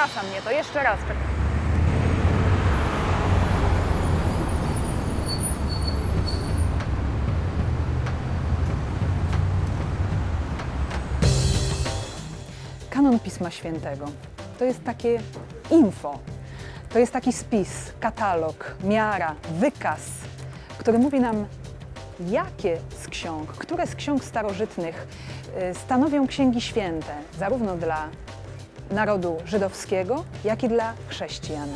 Rozprasza mnie to jeszcze raz. Kanon Pisma Świętego to jest takie info, to jest taki spis, katalog, miara, wykaz, który mówi nam, jakie z ksiąg, które z ksiąg starożytnych y, stanowią księgi święte, zarówno dla narodu żydowskiego, jak i dla chrześcijan.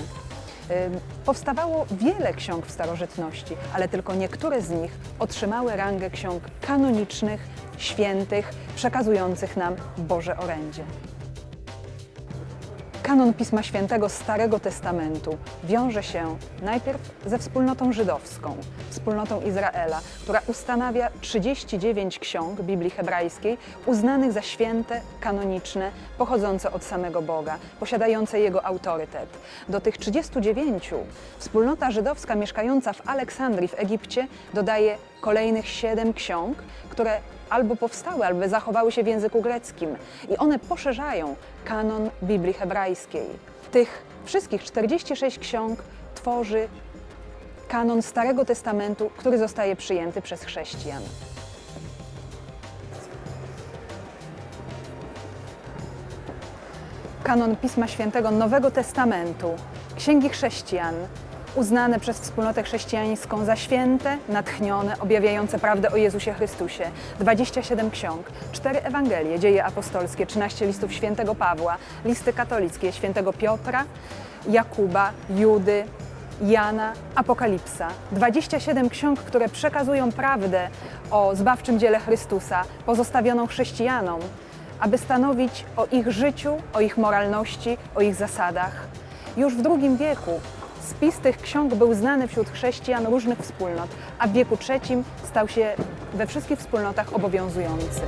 Powstawało wiele ksiąg w starożytności, ale tylko niektóre z nich otrzymały rangę ksiąg kanonicznych, świętych, przekazujących nam Boże orędzie. Kanon Pisma Świętego Starego Testamentu wiąże się najpierw ze wspólnotą żydowską, wspólnotą Izraela, która ustanawia 39 ksiąg Biblii hebrajskiej uznanych za święte, kanoniczne, pochodzące od samego Boga, posiadające jego autorytet. Do tych 39 wspólnota żydowska mieszkająca w Aleksandrii w Egipcie dodaje kolejnych siedem ksiąg, które albo powstały, albo zachowały się w języku greckim. I one poszerzają kanon Biblii hebrajskiej. Tych wszystkich 46 ksiąg tworzy kanon Starego Testamentu, który zostaje przyjęty przez chrześcijan. Kanon Pisma Świętego Nowego Testamentu, księgi chrześcijan, uznane przez wspólnotę chrześcijańską za święte, natchnione, objawiające prawdę o Jezusie Chrystusie. 27 ksiąg, 4 Ewangelie, dzieje apostolskie, 13 listów świętego Pawła, listy katolickie świętego Piotra, Jakuba, Judy, Jana, Apokalipsa. 27 ksiąg, które przekazują prawdę o zbawczym dziele Chrystusa, pozostawioną chrześcijanom, aby stanowić o ich życiu, o ich moralności, o ich zasadach. Już w II wieku spis tych ksiąg był znany wśród chrześcijan różnych wspólnot, a w wieku III stał się we wszystkich wspólnotach obowiązujący.